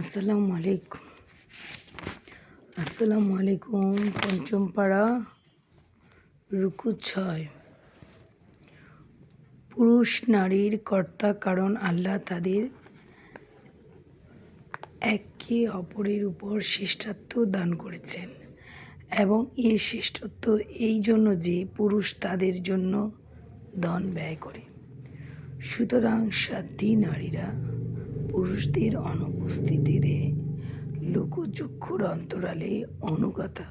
আসসালামু আলাইকুম। আসসালামু আলাইকুম পঞ্চম পাড়া রুকু ছয়। পুরুষ নারীর কর্তা কারণ আল্লাহ তাদের একে অপরের উপর শ্রেষ্ঠত্ব দান করেছেন এবং এই শ্রেষ্ঠত্ব এই জন্য যে পুরুষ তাদের জন্য ধন ব্যয় করে। সুতরাং সাধ্যী নারীরা পুরুষদের অনুপস্থিতিতে লোকচক্ষুর অন্তরালে অনুগতা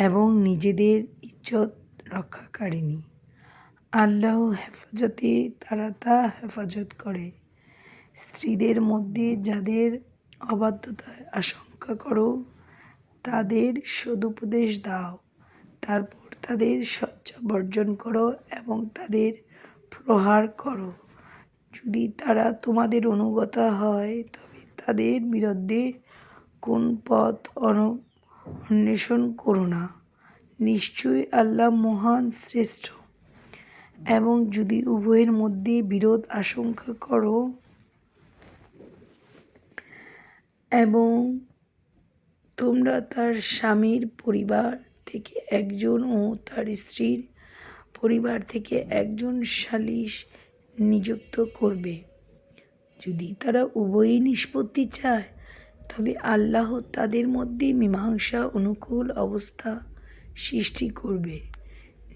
এবং নিজেদের ইজ্জত রক্ষাকারিণী। আল্লাহ হেফাজতে তারা তা হেফাজত করে। স্ত্রীদের মধ্যে যাদের অবাধ্যতায় আশঙ্কা করো, তাদের সদুপদেশ দাও। তারপর তাদের শয্যা বর্জন করো এবং তাদের প্রহার করো। যদি তারা তোমাদের অনুগতা হয়, তবে তাদের বিরুদ্ধে কোন পথ অন- অন্বেষণ করো না। নিশ্চয়ই আল্লাহ মহান শ্রেষ্ঠ। এবং যদি উভয়ের মধ্যে বিরোধ আশঙ্কা করো এবং তোমরা তার স্বামীর পরিবার থেকে একজন ও তার স্ত্রীর পরিবার থেকে একজন সালিশ নিযুক্ত করবে। যদি তারা উভয়ই নিষ্পত্তি চায়, তবে আল্লাহ তাদের মধ্যে মীমাংসা অনুকূল অবস্থা সৃষ্টি করবে।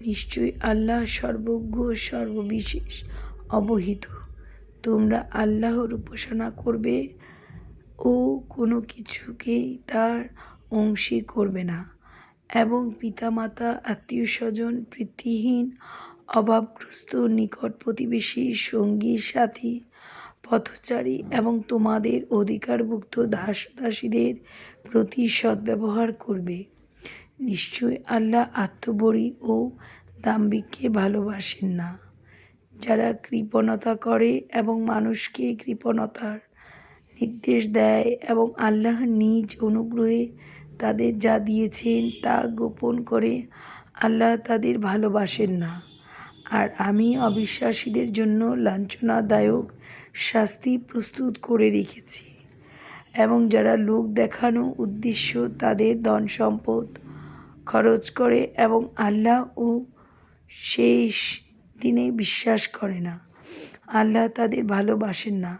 নিশ্চয়ই আল্লাহ সর্বজ্ঞ, সর্ববিশেষ, অবহিত। তোমরা আল্লাহর উপাসনা করবে ও কোনো কিছুকেই তার অংশী করবে না। এবং পিতামাতা আত্মীয় স্বজন প্রীতিহীন অভাবগ্রস্ত নিকট প্রতিবেশী, সঙ্গী, সাথী, পথচারী এবং তোমাদের অধিকারভুক্ত দাস দাসীদের প্রতি সদ্ব্যবহার করবে। নিশ্চয় আল্লাহ আত্মবরী ও দাম্ভিককে ভালোবাসেন না। যারা কৃপণতা করে এবং মানুষকে কৃপণতার নির্দেশ দেয় এবং আল্লাহ নিজ অনুগ্রহে তাদের যা দিয়েছেন তা গোপন করে, আল্লাহ তাদের ভালোবাসেন না। আর আমি অবিশ্বাসীদের জন্য লাঞ্ছনাদায়ক শাস্তি প্রস্তুত করে রেখেছি। এবং যারা লোক দেখানো উদ্দেশ্য তাদের ধন সম্পদ খরচ করে এবং আল্লাহ ও শেষ দিনে বিশ্বাস করে না। আল্লাহ তাদের ভালোবাসেন না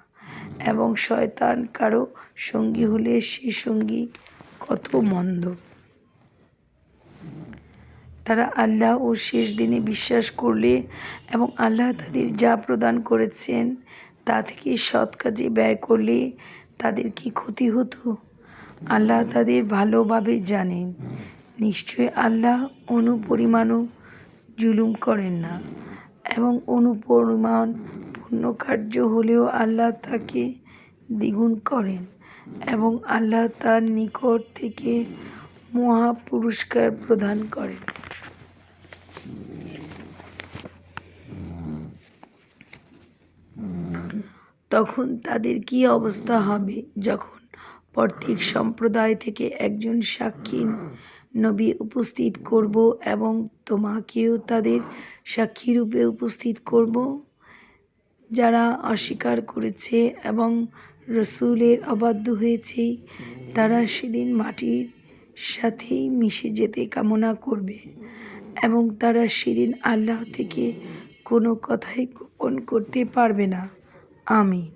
এবং শয়তান কারও সঙ্গী হলে সে সঙ্গী কত মন্দ। তারা আল্লাহ ও শেষ দিনে বিশ্বাস করলে এবং আল্লাহ তাদের যা প্রদান করেছেন তা থেকে সৎ কাজে ব্যয় করলে তাদের কি ক্ষতি হতো? আল্লাহ তাদের ভালোভাবে জানেন। নিশ্চয় আল্লাহ অনুপরিমাণও জুলুম করেন না এবং অনুপরিমাণ পূর্ণ কার্য হলেও আল্লাহ তাকে দ্বিগুণ করেন এবং আল্লাহ তার নিকট থেকে মহা পুরস্কার প্রদান করেন। তখন তাদের কি অবস্থা হবে যখন প্রত্যেক সম্প্রদায় থেকে একজন সাক্ষী নবী উপস্থিত করব এবং তোমাকেও তাদের সাক্ষী রূপে উপস্থিত করব? যারা অস্বীকার করেছে এবং রসুলের অবাধ্য হয়েছে, তারা সেদিন মাটির সাথেই মিশে যেতে কামনা করবে। এবং তারা সেদিন আল্লাহ থেকে কোনো কথাই গোপন করতে পারবে না। আমিন।